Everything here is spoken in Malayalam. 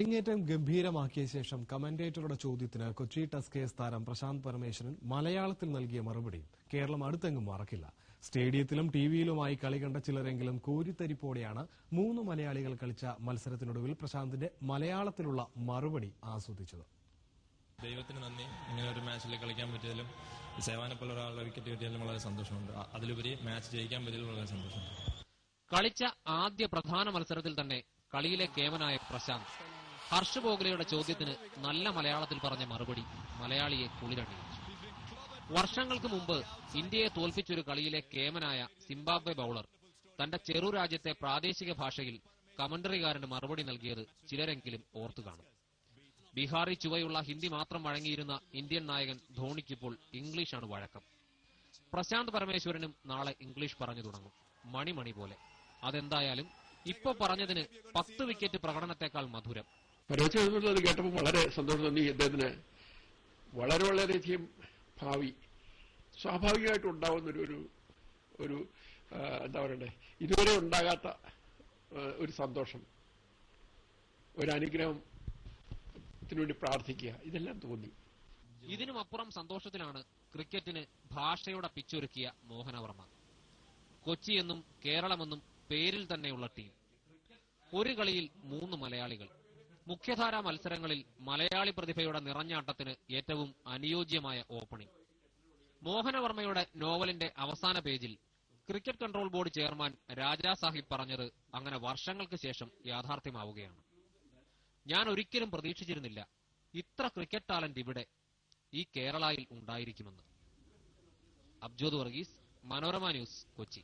അരങ്ങേറ്റം ഗംഭീരമാക്കിയ ശേഷം കമന്റേറ്ററുടെ ചോദ്യത്തിന് കൊച്ചി ടസ്കേഴ്സ് താരം പ്രശാന്ത് പരമേശ്വരൻ മലയാളത്തിൽ നൽകിയ മറുപടി. കേരളം അടുത്തെങ്ങും മറക്കില്ല. സ്റ്റേഡിയത്തിലും ടിവിയിലുമായി കളി കണ്ട ചിലരെങ്കിലും കോരിത്തരിപ്പോടെയാണ് മൂന്ന് മലയാളികൾ കളിച്ച മത്സരത്തിനൊടുവിൽ പ്രശാന്തിന്റെ മലയാളത്തിലുള്ള മറുപടി ആസ്വദിച്ചത്. ദൈവത്തിന് നന്ദി. ഇങ്ങനെ ഒരു മാച്ചിൽ കളിക്കാൻ പറ്റിയതിലും സേവാനെ പോലെ ഒരാളുടെ വിക്കറ്റ് കിട്ടിയാലും വളരെ സന്തോഷമുണ്ട്. അതിലുപരി മാച്ച് ജയിക്കാൻ പറ്റിയതിലും വളരെ സന്തോഷമുണ്ട്. കളിച്ച ആദ്യ പ്രധാന മത്സരത്തിൽ തന്നെ കളിയിലെ കേമനായ പ്രശാന്ത്. ഹർഷ് ബോഗ്ലയുടെ ചോദ്യത്തിന് നല്ല മലയാളത്തിൽ പറഞ്ഞ മറുപടി മലയാളിയെ കുളിരണിയിച്ചു വർഷങ്ങൾക്ക് മുമ്പ് ഇന്ത്യയെ തോൽപ്പിച്ചൊരു കളിയിലെ കേമനായ സിംബാബ്വെ ബൌളർ തന്റെ ചെറു രാജ്യത്തെ പ്രാദേശിക ഭാഷയിൽ കമന്ററികാരന് മറുപടി നൽകിയത് ചിലരെങ്കിലും ഓർത്തു കാണും. ബീഹാറി ചുവയുള്ള ഹിന്ദി മാത്രം വഴങ്ങിയിരുന്ന ഇന്ത്യൻ നായകൻ ധോണിക്കിപ്പോൾ ഇംഗ്ലീഷാണ് വഴക്കം. പ്രശാന്ത് പരമേശ്വരനും നാളെ ഇംഗ്ലീഷ് പറഞ്ഞു തുടങ്ങും. മണിമണി പോലെ. അതെന്തായാലും ഇപ്പൊ പറഞ്ഞതിന് പത്ത് വിക്കറ്റ് പ്രകടനത്തെക്കാൾ മധുരം. പരമേശ്വരൻ അത് കേട്ടപ്പോൾ വളരെ സന്തോഷം തോന്നി. അദ്ദേഹത്തിന് വളരെ വളരെയധികം ഭാവി സ്വാഭാവികമായിട്ട് ഉണ്ടാവുന്ന ഒരു ഒരു എന്താ പറയണ്ടേ ഇതുവരെ ഉണ്ടാകാത്ത ഒരു സന്തോഷം. ഒരു അനുഗ്രഹത്തിന് വേണ്ടി പ്രാർത്ഥിക്കുക. ഇതെല്ലാം തോന്നി. ഇതിനുമപ്പുറം സന്തോഷത്തിലാണ് ക്രിക്കറ്റിന് ഭാഷയോടെ പിച്ചൊരുക്കിയ മോഹനവർമ്മ. കൊച്ചിയെന്നും കേരളമെന്നും പേരിൽ തന്നെയുള്ള ടീം. ഒരു കളിയിൽ മൂന്ന് മലയാളികൾ. മുഖ്യധാരാ മത്സരങ്ങളിൽ മലയാളി പ്രതിഭയുടെ നിറഞ്ഞാട്ടത്തിന് ഏറ്റവും അനുയോജ്യമായ ഓപ്പണിംഗ് മോഹനവർമ്മയുടെ നോവലിന്റെ അവസാന പേജിൽ cricket control board chairman Raja Sahib പറഞ്ഞത് അങ്ങനെ വർഷങ്ങൾക്ക് ശേഷം യാഥാർത്ഥ്യമാവുകയാണ്. ഞാൻ ഒരിക്കലും പ്രതീക്ഷിച്ചിരുന്നില്ല ഇത്ര ക്രിക്കറ്റ് ടാലന്റ് ഇവിടെ ഈ കേരളയിൽ ഉണ്ടായിരിക്കുമെന്ന്. അബ്ജോദ് വർഗീസ് മനോരമ ന്യൂസ് കൊച്ചി.